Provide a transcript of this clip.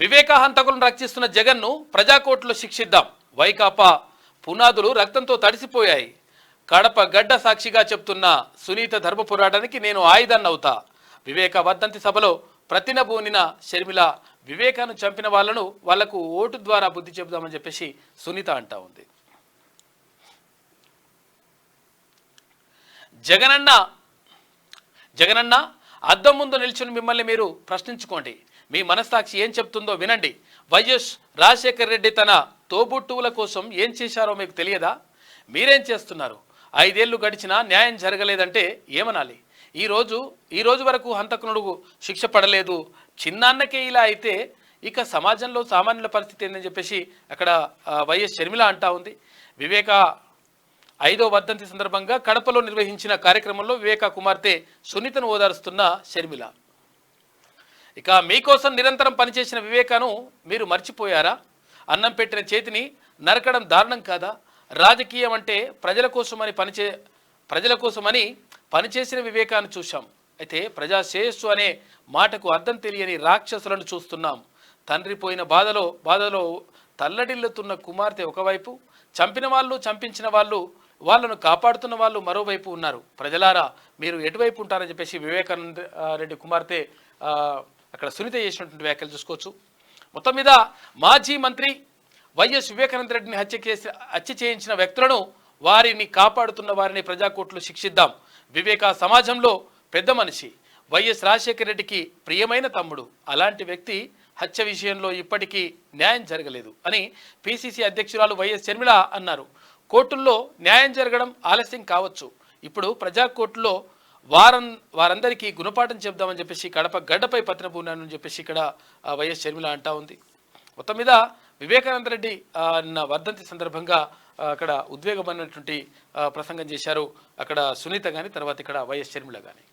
వివేక హంతకులను రక్షిస్తున్న జగన్ను ప్రజాకోర్టులో శిక్షిద్దాం. వైకాపా పునాదులు రక్తంతో తడిసిపోయాయి. కడప గడ్డ సాక్షిగా చెప్తున్న సునీత ధర్మ పోరాటానికి నేను ఆయుధాన్ని అవుతా వివేక వర్ధంతి సభలో ప్రతినబూనిన షర్మిల వివేకాను చంపిన వాళ్ళను వాళ్ళకు ఓటు ద్వారా బుద్ధి చెబుదామని చెప్పేసి సునీత అంటా ఉంది. జగనన్న జగనన్న అద్దం ముందు నిల్చుని మిమ్మల్ని మీరు ప్రశ్నించుకోండి. మీ మనస్సాక్షి ఏం చెప్తుందో వినండి. వైఎస్ రాజశేఖర్ రెడ్డి తన తోబుట్టువుల కోసం ఏం చేశారో మీకు తెలియదా? మీరేం చేస్తున్నారు? ఐదేళ్ళు గడిచినా న్యాయం జరగలేదంటే ఏమనాలి? ఈరోజు ఈరోజు వరకు హంతకునుడు శిక్ష పడలేదు. చిన్నాన్నకే ఇలా అయితే ఇక సమాజంలో సామాన్యుల పరిస్థితి ఏందని చెప్పేసి అక్కడ వైఎస్ షర్మిల అంటా ఉంది. వివేక ఐదో వర్ధంతి సందర్భంగా కడపలో నిర్వహించిన కార్యక్రమంలో వివేక కుమార్తె సునీతను ఓదారుస్తున్న షర్మిల. ఇక మీకోసం నిరంతరం పనిచేసిన వివేకాను మీరు మర్చిపోయారా? అన్నం పెట్టిన చేతిని నరకడం దారుణం కాదా? రాజకీయం అంటే ప్రజల కోసమని పనిచే ప్రజల కోసమని పనిచేసిన వివేకాన్ని చూశాం. అయితే ప్రజా శ్రేయస్సు అనే మాటకు అర్థం తెలియని రాక్షసులను చూస్తున్నాం. తండ్రి పోయిన బాధలో బాధలో తల్లడిల్లుతున్న కుమార్తె ఒకవైపు చంపిన వాళ్ళు చంపించిన వాళ్ళు వాళ్ళను కాపాడుతున్న వాళ్ళు మరోవైపు ఉన్నారు. ప్రజలారా మీరు ఎటువైపు ఉంటారని చెప్పేసి వివేకానంద రెడ్డి కుమార్తె అక్కడ సునీత చేసినటువంటి వ్యాఖ్యలు చూసుకోవచ్చు. మొత్తం మీద మాజీ మంత్రి వైఎస్ వివేకానంద రెడ్డిని హత్య చేసి హత్య చేయించిన వ్యక్తులను వారిని కాపాడుతున్న వారిని ప్రజాకోట్లు శిక్షిద్దాం. వివేక సమాజంలో పెద్ద మనిషి వైఎస్ రాజశేఖర రెడ్డికి ప్రియమైన తమ్ముడు అలాంటి వ్యక్తి హత్య విషయంలో ఇప్పటికీ న్యాయం జరగలేదు అని పిసిసి అధ్యక్షురాలు వైఎస్ శర్మిళ అన్నారు. కోర్టుల్లో న్యాయం జరగడం ఆలస్యం కావచ్చు. ఇప్పుడు ప్రజా కోర్టులో వారం వారందరికీ గుణపాఠం చెప్దామని చెప్పేసి కడప గడ్డపై పత్రం చెప్పేసి ఇక్కడ వైఎస్ షర్మిల అంటా ఉంది. మొత్తం మీద వివేకానంద రెడ్డి నిన్న వర్ధంతి సందర్భంగా అక్కడ ఉద్వేగమైనటువంటి ప్రసంగం చేశారు. అక్కడ సునీత కానీ తర్వాత ఇక్కడ వైఎస్ షర్మిల కానీ